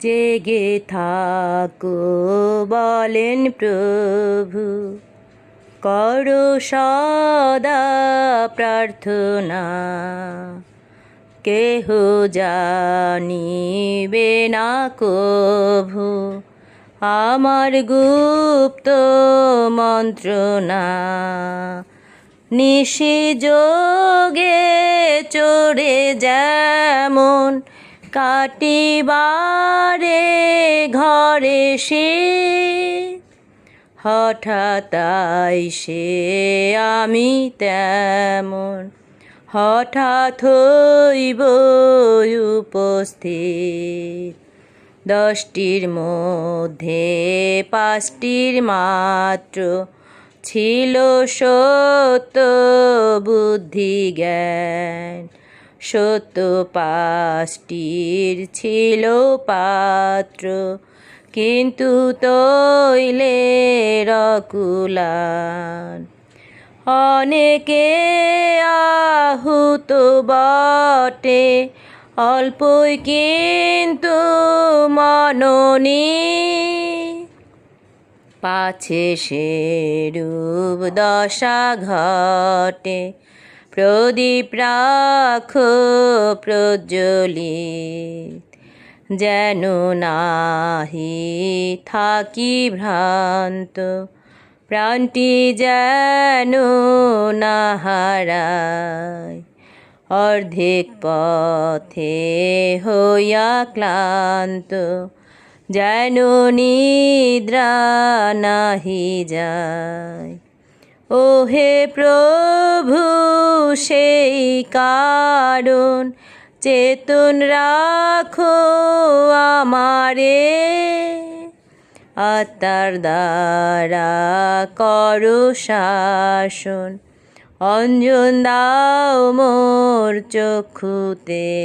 জেগে থাকো, বলেন প্রভু। করো সদা প্রার্থনা, কেহ জানিবে না কভু। আমার গুপ্ত মন্ত্রণা, নিশি যোগে চড়ে যেমন কাটিবারে ঘরে সে। হঠাৎ সে আমি তেমন। হঠাৎ হইব উপস্থিত। দশটির মধ্যে পাঁচটির মাত্র ছিল সত্য বুদ্ধি জ্ঞান। সত্য পাঁচটির ছিল পাত্র। কিন্তু তৈলে রকুলান। অনেকে আহুত বটে, অল্পই কিন্তু মননি। পাছে সেরূপ দশা ঘটে প্রদীপ রাখো প্রজ্বলিত, যেন নাহি থাকি ভ্রান্ত, প্রাণটি যেন না হারায় অর্ধেক পথে হইয়া ক্লান্ত, যেন নিদ্রা নাহি যায়। ও হে প্রভু সেই কারণ চেতন রাখো আমারে। আত্মার দ্বারা কর শাসন। অঞ্জন দাও মোর চক্ষুতে।